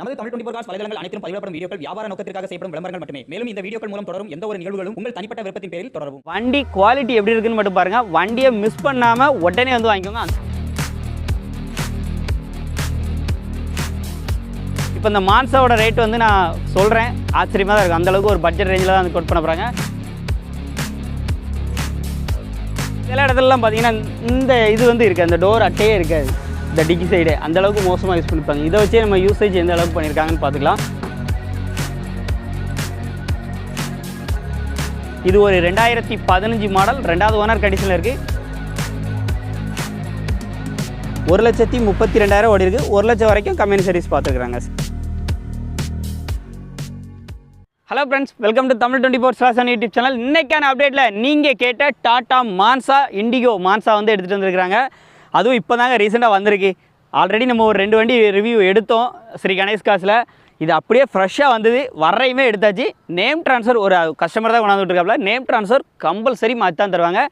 நமது Tamil twenty cos வலைதளங்கள் அனைத்தும் பதிவிடப்படும் வீடியோக்கள் வியாபார நோக்கத்திற்காக செய்யப்படும் விளம்பரங்கள் மட்டுமே. மேலும் இந்த வீடியோக்கள் மூலம் தொடரும் எந்த ஒரு நிகழ்வுகளும் உங்கள் தனிப்பட்ட விருப்பத்தின் பேரில் தொடரும் வண்டி குவாலிட்டி எப்படி இருக்குன்னு மட்டும் பாருங்க. வண்டியை மிஸ் பண்ணாம உடனே வந்து வாங்கிக்கோங்க. இப்போ இந்த மான்சாவோட ரேட் வந்து நான் சொல்கிறேன் ஆச்சரியமாக தான் இருக்கும் அந்த அளவுக்கு ஒரு பட்ஜெட் ரேஞ்சில் தான் வந்து கோட் பண்ண போகிறாங்க சில இடத்துலலாம் பார்த்தீங்கன்னா இந்த இது வந்து இருக்குது அந்த டோர் அட்டையே இருக்காது. இந்த டிக்கி சைடு அந்த அளவுக்கு மோசமாக யூஸ் பண்ணிப்பாங்க இதை வச்சே நம்ம யூசேஜ் எந்த அளவுக்கு பண்ணியிருக்காங்கன்னு பார்த்துக்கலாம். இது ஒரு ரெண்டாயிரத்தி பதினஞ்சு மாடல் ரெண்டாவது ஓனர் கண்டிஷனில் இருக்குது ஒரு லட்சத்தி முப்பத்தி ரெண்டாயிரம் ஓடி இருக்கு. ஒரு லட்சம் வரைக்கும் company service பார்த்துருக்குறாங்க. Hello friends welcome to Tamil twenty four slash YouTube channel இன்னைக்கான அப்டேட்டில் நீங்கள் கேட்ட டாட்டா மான்சா இண்டிகோ மான்சா வந்து எடுத்துகிட்டு வந்திருக்கிறாங்க. அதுவும் இப்போ தாங்க ரீசெண்டாக வந்திருக்கு. ஆல்ரெடி நம்ம ஒரு ரெண்டு வண்டி ரிவ்யூ எடுத்தோம். ஸ்ரீ கணேஷ் காசில். இது அப்படியே ஃப்ரெஷ்ஷாக வந்தது. வர்றையுமே எடுத்தாச்சு. நேம் ட்ரான்ஸ்ஃபர் ஒரு கஸ்டமர் தான் கொண்டாந்துட்டுருக்காப்புல நேம் ட்ரான்ஸ்ஃபர் கம்பல்சரி மாற்றி தான் தருவாங்க.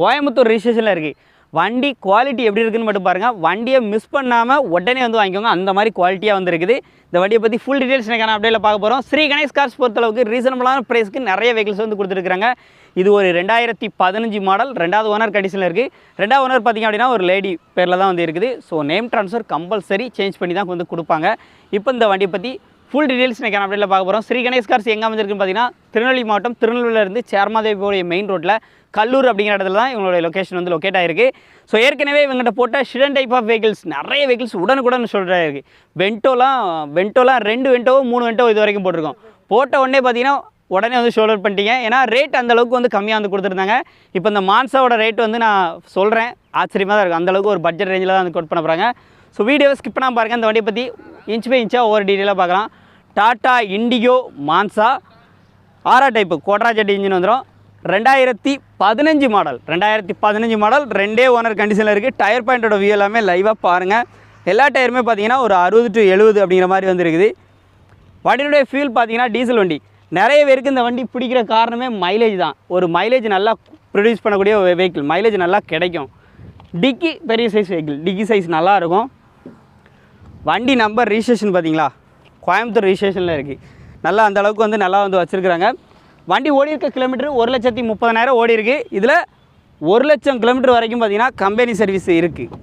கோயம்புத்தூர் ரிஜிஸ்ட்ரேஷனில் இருக்குது வண்டி குவாலிட்டி எப்படி இருக்குன்னு மட்டும் பாருங்கள் வண்டியை மிஸ் பண்ணாமல் உடனே வந்து வாங்கிக்கோங்க. அந்த மாதிரி குவாலிட்டியாக வந்துருக்குது. இந்த வண்டியை பற்றி ஃபுல் டீட்டெயில்ஸ் எனக்கான அப்டேட்டில் பார்க்க போகிறோம் ஸ்ரீ கணேஷ் கார்ஸ் பொறுத்தளவுக்கு ரீசனபிளான ப்ரைஸ்க்கு நிறைய வெஹிக்கிள்ஸ் வந்து கொடுத்துருக்காங்க இது ஒரு ரெண்டாயிரத்தி பதினஞ்சு மாடல் ரெண்டாவது ஓனர் கண்டிஷனில் இருக்குது ரெண்டாவது ஓனர் பார்த்திங்க அப்படின்னா ஒரு லேடி பேரில் தான் வந்து இருக்குது. So name transfer compulsory change பண்ணி தான் வந்து கொடுப்பாங்க. இப்போ இந்த வண்டியை பற்றி ஃபுல் டீடைல்ஸ் இன்றைக்கி அப்டேட்டில் பார்க்க போகிறோம் ஸ்ரீ கணேஷ் கார்ஸ் எங்கே அமைஞ்சிருக்குன்னு பார்த்தீங்கன்னா திருநெல்வேலி மாவட்டம் திருநெல்வேலியிலேருந்து சேர்மாதேவியோடைய மெயின் ரோட்டில் கல்லூர் அப்படிங்கிற இடத்துல தான் இவங்களுடைய லொக்கேஷன் வந்து லொக்கேட் ஆயிருக்கு. ஸோ ஏற்கனவே இவங்ககிட்ட போட்ட ஷிடன் டைப் ஆஃப் வெஹிக்கிள்ஸ் நிறைய வெஹிக்கிள்ஸ் உடனுக்குடன் சொல்கிறாரு இருக்குது வென்டோலாம் வென்டோலாம் ரெண்டு வென்டோவோ மூணு வென்டோ இது வரைக்கும் போட்டிருக்கோம். போட்ட உடனே பார்த்தீங்கன்னா உடனே வந்து ஷோல்டர் பண்ணிட்டீங்க. ஏன்னா ரேட் அந்தளவுக்கு வந்து கம்மியாக வந்து கொடுத்துருந்தாங்க. இப்போ இந்த மான்சாவோட ரேட் வந்து நான் சொல்கிறேன் ஆச்சரியமாக தான் இருக்கும் அந்தளவுக்கு ஒரு பட்ஜெட் ரேஞ்சில் தான் வந்து கோட் பண்ண போகிறாங்க ஸோ வீடியோவை ஸ்கிப் பண்ணால் பாருங்கள் அந்த வண்டியை பற்றி இன்ச் பை இன்ச்சாக ஒவ்வொரு டீட்டெயிலாக பார்க்கலாம். Tata Indigo Manza Aura type Quadrajet engine வந்துடும் ரெண்டாயிரத்தி பதினஞ்சு மாடல் ரெண்டாயிரத்தி பதினஞ்சு மாடல் ரெண்டே ஓனர் கண்டிஷனில் இருக்குது டயர் பாயிண்டோட வியூ எல்லாமே லைவாக பாருங்கள் எல்லா டயருமே பார்த்தீங்கன்னா ஒரு அறுபது டு எழுபது அப்படிங்கிற மாதிரி வந்துருக்குது. வண்டியினுடைய ஃபியூல் பார்த்தீங்கன்னா டீசல் வண்டி. நிறைய பேருக்கு இந்த வண்டி பிடிக்கிற காரணமே மைலேஜ் தான். ஒரு மைலேஜ் நல்லா ப்ரொடியூஸ் பண்ணக்கூடிய வெஹிக்கிள் மைலேஜ் நல்லா கிடைக்கும். டிக்கி பெரிய சைஸ் வெஹிக்கிள் டிக்கி சைஸ் நல்லாயிருக்கும் வண்டி நம்பர் ரிஜிஸ்ட்ரேஷன் பார்த்தீங்களா கோயம்புத்தூர் ரிஜிஸ்ட்ரேஷனில் இருக்குது நல்லா அந்தளவுக்கு வந்து நல்லா வந்து வச்சுருக்குறாங்க. வண்டி ஓடி இருக்க கிலோமீட்டர் ஒரு லட்சத்தி முப்பதனாயிரம் ஓடி இருக்கு. இதில் ஒரு லட்சம் கிலோமீட்டர் வரைக்கும் பார்த்தீங்கன்னா கம்பெனி சர்வீஸ் இருக்குது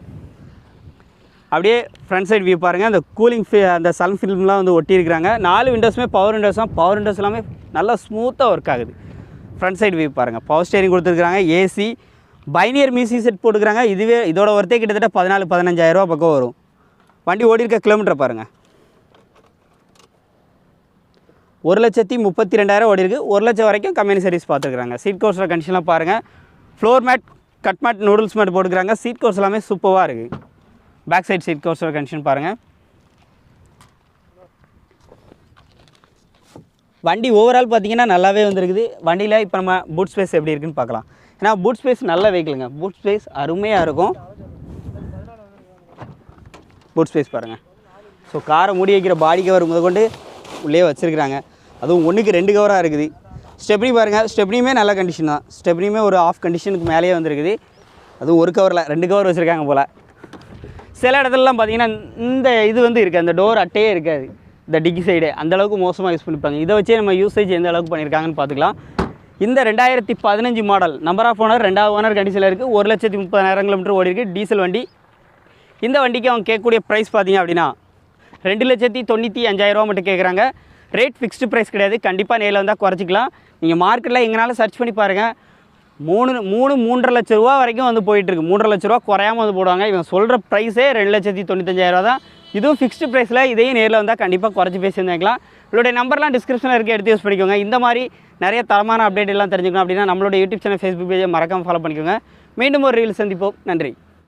அப்படியே ஃப்ரண்ட் சைட் வியூ பாருங்கள் அந்த கூலிங் ஃபி அந்த சன் ஃபில்ம்லாம் வந்து ஒட்டியிருக்கிறாங்க நாலு விண்டோஸுமே பவர் விண்டோஸ் தான். பவர் விண்டோஸ் எல்லாமே நல்லா ஸ்மூத்தாக ஒர்க் ஆகுது. ஃப்ரண்ட் சைடு வியூ பாருங்கள் பவர் ஸ்டேரிங் கொடுத்துருக்குறாங்க. ஏசி பைனியர் மியூசிக் செட் போட்டுக்கிறாங்க இதுவே இதோட ஒர்த்தே கிட்டத்தட்ட பதினாலு பதினஞ்சாயிரரூபா பக்கம் வரும். வண்டி ஓடி இருக்க கிலோமீட்டர் பாருங்கள் ஒரு லட்சத்தி முப்பத்தி ரெண்டாயிரம் ஓடி இருக்குது ஒரு லட்சம் வரைக்கும் கம்பெனி சர்வீஸ் பார்த்துருக்குறாங்க. சீட் கோர்ஸில் கண்டிஷன்லாம் பாருங்கள் floor mat cut mat noodles mat போட்டுக்கிறாங்க. சீட் கோர்ஸ் எல்லாமே சூப்பராக இருக்குது பேக் சைட் சீட் கோர்ஸோட கண்டிஷன் பாருங்கள் வண்டி ஓவரால் பார்த்தீங்கன்னா நல்லாவே வந்திருக்குது. வண்டியில் இப்போ நம்ம பூட் ஸ்பேஸ் எப்படி இருக்குன்னு பார்க்கலாம். ஏன்னா பூட் ஸ்பேஸ் நல்ல வெஹிக்கிளுங்க பூட் ஸ்பேஸ் அருமையாக இருக்கும். பூட் ஸ்பேஸ் பாருங்கள் ஸோ காரை மூடி வைக்கிற பாடி கவர் முதற்கொண்டு உள்ளே வச்சுருக்குறாங்க. அதுவும் ஒன்றுக்கு ரெண்டு கவராக இருக்குது. ஸ்டெப்னி பாருங்கள் ஸ்டெப்னியுமே நல்ல கண்டிஷன் தான். ஸ்டெப்னியுமே ஒரு ஆஃப் கண்டிஷனுக்கு மேலேயே வந்திருக்குது. அதுவும் ஒரு கவரில் ரெண்டு கவர் வச்சுருக்காங்க போல். சில இடத்துலலாம் பார்த்தீங்கன்னா இந்த இது வந்து இருக்குது அந்த டோர் அட்டையே இருக்காது. இந்த டிக்கி சைடு அந்தளவுக்கு மோசமாக யூஸ் பண்ணிப்பாங்க இதை வச்சே நம்ம யூசேஜ் எந்த அளவுக்கு பண்ணியிருக்காங்கன்னு பார்த்துக்கலாம் இந்த ரெண்டாயிரத்தி பதினஞ்சு மாடல் நம்பர் ஆஃப் ஓனர் ரெண்டாவது ஓனர் கண்டிஷனில் இருக்குது ஒரு லட்சத்தி முப்பதாயிரம் கிலோமீட்டர் ஓடி இருக்குது டீசல் வண்டி. இந்த வண்டிக்கு அவங்க கேட்கக்கூடிய ப்ரைஸ் பார்த்தீங்க அப்படின்னா ரெண்டு லட்சத்தி தொண்ணூற்றி அஞ்சாயிரரூவா மட்டும் கேட்குறாங்க ரேட் ஃபிக்ஸ்டு ப்ரைஸ் கிடையாது. கண்டிப்பாக நேரில் வந்தால் குறைச்சிக்கலாம். நீங்கள் மார்க்கெட்டில் எங்கனாலும் சர்ச் பண்ணி பாருங்கள் மூணு மூணு மூன்றரை லட்ச ரூபா வரைக்கும் வந்து போயிட்டுருக்கு. மூன்றரை லட்ச ரூபா குறையாம வந்து போடுவாங்க. இவங்க சொல்கிற ப்ரைஸே ரெண்டு லட்சத்தி தொண்ணூத்தஞ்சாயிரரூவா தான். இதுவும் ஃபிக்ஸ்டு ப்ரைஸில் இதையும் நேரில் வந்தால் கண்டிப்பாக குறைச்சி பேசியிருந்தாங்களா இவருடைய நம்பர்லாம் டிஸ்கிரிப்ஷனில் இருக்க. எடுத்து யூஸ் பண்ணிக்கோங்க. இந்த மாதிரி நிறைய தரமான அப்டேட் எல்லாம் தெரிஞ்சுக்கணும் அப்படின்னா நம்மளோட யூடியூப் சேனல் ஃபேஸ்புக் பேஜை மறக்காமல் ஃபாலோ பண்ணிக்கோங்க. மீண்டும் ஒரு ரீல் சந்திப்போம். நன்றி.